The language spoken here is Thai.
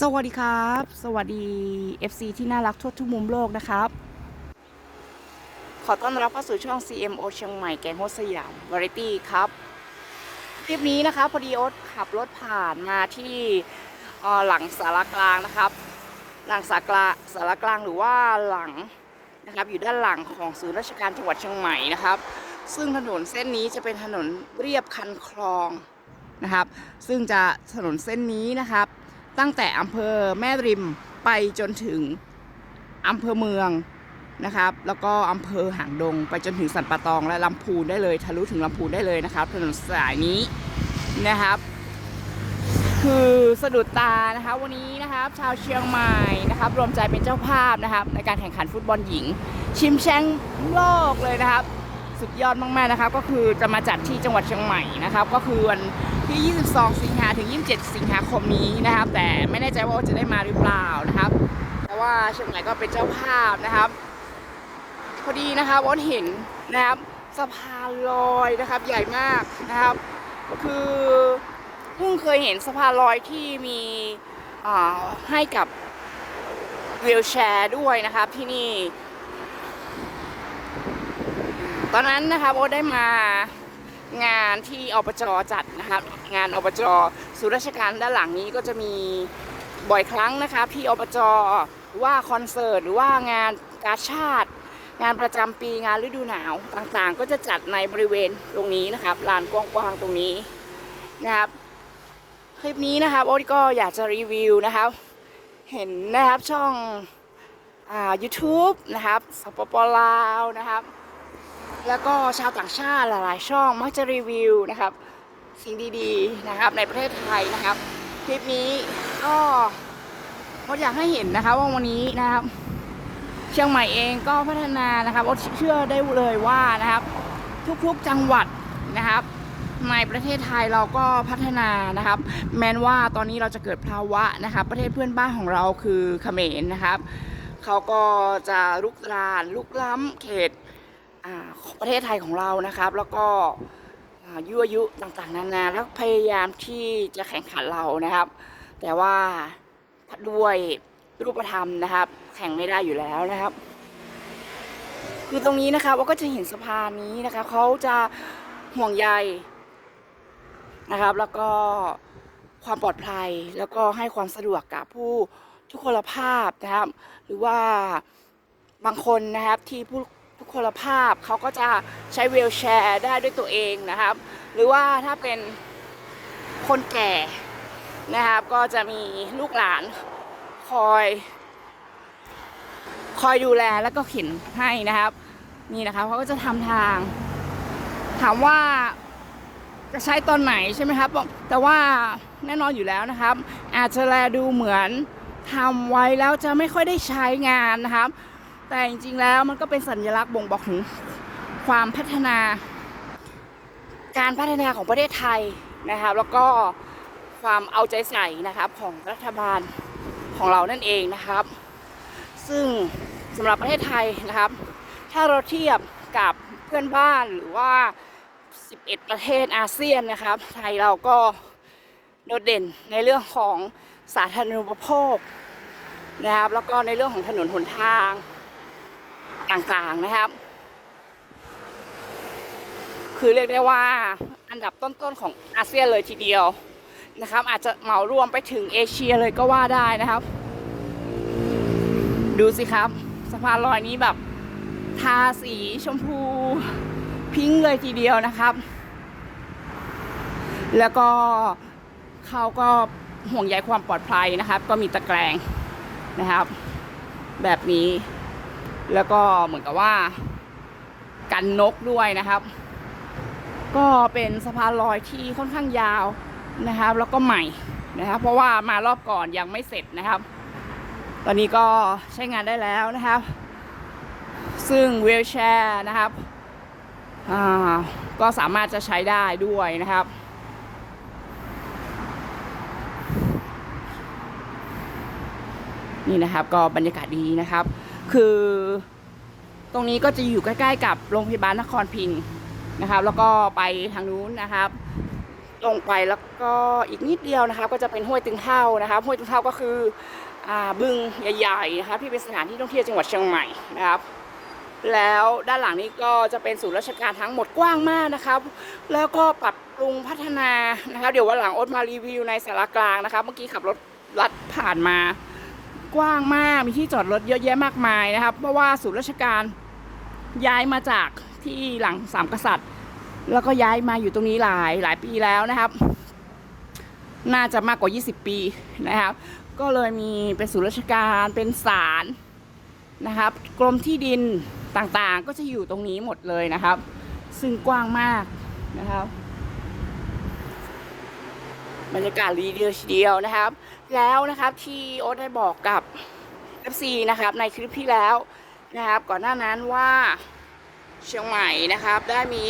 สวัสดีครับ สวัสดี FC ที่น่ารักทั่วทุกมุมโลกนะครับ ขอต้อนรับเข้าสู่ช่อง CMO เชียงใหม่แกงโฮสยามวาไรตี้ครับ คลิปนี้นะครับพอดีโอ๊ตขับรถผ่านมาที่หลังสารกลางนะครับ หลังสารกลางสารกลางหรือว่าหลังนะครับอยู่ด้านหลังของศูนย์ราชการจังหวัดเชียงใหม่นะครับ ซึ่งถนนเส้นนี้จะเป็นถนนเรียบคันคลองนะครับ ซึ่งจะถนนเส้นนี้นะครับ ตั้งแต่อำเภอแม่ริมไปจนถึงอำเภอเมืองนะครับ แล้วก็อำเภอหางดง ไปจนถึงสันปะตองและลำพูนได้เลยทะลุถึงลำพูนได้เลยนะครับถนนสายนี้นะครับ คือสะดุดตานะคะวันนี้นะครับ ชาวเชียงใหม่นะครับ รวมใจเป็นเจ้าภาพนะครับ ในการแข่งขันฟุตบอลหญิง ชิมแชมป์โลกเลยนะครับ สุดยอดมากๆนะครับก็คือจะมาจัดที่จังหวัดเชียงใหม่นะครับก็คือวันที่ 22 สิงหาถึง 27 สิงหาคมนี้นะครับ แต่ไม่แน่ใจว่าจะได้มาหรือเปล่านะครับ แต่ว่าเชียงใหม่ก็เป็นเจ้าภาพนะครับ พอดีนะครับวอนเห็นนะครับสะพานลอยนะครับใหญ่มากนะครับคือเพิ่งเคยเห็นสะพานลอยที่มีให้กับวีลแชร์ด้วยนะครับที่นี่ ตอนนั้นนะครับโอ๊ตได้มางานที่อบจจัดนะครับ งานอบจศูนย์ราชการด้านหลังนี้ก็จะมีบ่อยครั้งนะครับที่อบจว่าคอนเสิร์ตหรือว่างานกาชาติ งานประจำปีงานฤดูหนาวต่างๆ ก็จะจัดในบริเวณตรงนี้นะครับลานกว้างๆตรงนี้นะครับ คลิปนี้นะครับโอ๊ตก็อยากจะรีวิวนะครับ เห็นนะครับช่องอ่า YouTube นะครับสปปลาวนะครับ แล้วก็ชาวต่างชาติหลายๆ ช่องมักจะรีวิวนะครับ สิ่งดีๆนะครับในประเทศไทยนะครับ คลิปนี้ก็เราอยากให้เห็นนะคะว่าวันนี้นะครับ เชียงใหม่เองก็พัฒนานะครับอ๊ตเชื่อได้เลยว่านะครับ ทุกๆจังหวัดนะครับ ในประเทศไทยเราก็พัฒนานะครับ แม้ว่าตอนนี้เราจะเกิดภาวะนะครับ ประเทศเพื่อนบ้านของเราคือเขมรนะครับเขาก็จะลุกรานลุกล้ำเขต ประเทศไทยของเรานะครับ แล้วก็ยั่วยุต่างๆ นานาแล้วพยายามที่จะแข่งขันเรานะครับ แต่ว่าด้วยรูปธรรมนะครับ แข่งไม่ได้อยู่แล้วนะครับ คือตรงนี้นะครับว่าก็จะเห็นสะพานนี้นะครับเขาจะห่วงใยนะครับ แล้วก็ความปลอดภัยแล้วก็ให้ความสะดวกกับผู้ทุกพลภาพนะครับ หรือว่าบางคนนะครับที่ผู้ ทุกคนภาพเขาก็จะใช้วีลแชร์ได้ด้วยตัวเองนะครับ หรือว่าถ้าเป็นคนแก่นะครับ ก็จะมีลูกหลานคอย คอยดูแลแล้วก็เข็นให้นะครับ นี่นะครับเขาก็จะทำทาง ถามว่าจะใช้ตอนไหนใช่ไหมครับ แต่ว่าแน่นอนอยู่แล้วนะครับ อาจจะแลดูเหมือนทำไว้แล้วจะไม่ค่อยได้ใช้งานนะครับ แต่จริงๆแล้วมันก็เป็นสัญลักษณ์บ่งบอกถึงความพัฒนา การพัฒนาของประเทศไทยนะครับ แล้วก็ความเอาใจใส่นะครับของรัฐบาลของเรานั่นเองนะครับ ซึ่งสำหรับประเทศไทยนะครับ ถ้าเราเทียบกับเพื่อนบ้านหรือว่า 11 ประเทศอาเซียนนะครับ ไทยเราก็โดดเด่นในเรื่องของสาธารณูปโภคนะครับ แล้วก็ในเรื่องของถนนหนทาง ต่างๆนะครับ คือเรียกได้ว่าอันดับต้นๆของอาเซียนเลยทีเดียวนะครับ อาจจะเหมารวมไปถึงเอเชียเลยก็ว่าได้นะครับ ดูสิครับ สะพานลอยนี้แบบทาสีชมพูพิงเลยทีเดียวนะครับ แล้วก็เขาก็ห่วงใยความปลอดภัยนะครับ ก็มีตะแกรงนะครับ แบบนี้ แล้วก็เหมือนกับว่า กันนกด้วยนะครับ ก็เป็นสะพานลอยที่ค่อนข้างยาวนะครับ แล้วก็ใหม่นะครับ เพราะว่ามารอบก่อนยังไม่เสร็จนะครับ ตอนนี้ก็ใช้งานได้แล้วนะครับ ซึ่งวีลแชร์นะครับก็สามารถจะใช้ได้ด้วยนะครับ นี่นะครับก็บรรยากาศดีนะครับ คือตรงนี้ก็จะอยู่ใกล้ๆกับโรงพยาบาลนครพิงค์นะครับ แล้วก็ไปทางนู้นนะครับ ลงไปแล้วก็อีกนิดเดียวนะครับ ก็จะเป็นห้วยตึงเท่านะครับ ห้วยตึงเท่าก็คืออบึงใหญ่ๆนะครับที่เป็นสถานที่ท่องเที่ยวจังหวัดเชียงใหม่นะครับ แล้วด้านหลังนี้ก็จะเป็นศูนย์ราชการทั้งหมดกว้างมากนะครับ แล้วก็ปรับปรุงพัฒนานะครับ เดี๋ยววันหลังอ๊ตมารีวิวในสารกลางนะครับ เมื่อกี้ขับรถลัดผ่านมา กว้างมาก มีที่จอดรถเยอะแยะมากมายนะครับ เพราะว่าศูนย์ราชการย้ายมาจากที่หลังสามกษัตริย์ แล้วก็ย้ายมาอยู่ตรงนี้หลายหลายปีแล้วนะครับ น่าจะมากกว่า 20 ปีนะครับ ก็เลยมีเป็นศูนย์ราชการเป็นศาลนะครับ กรมที่ดินต่างๆ ก็จะอยู่ตรงนี้หมดเลยนะครับ ซึ่งกว้างมากนะครับ บรรยากาศดีเดียวทีเดียวนะครับ แล้วนะครับที่โอ๊ตได้บอกกับ FC นะครับในคลิปที่แล้วนะครับ ก่อนหน้านั้นว่าเชียงใหม่นะครับได้มี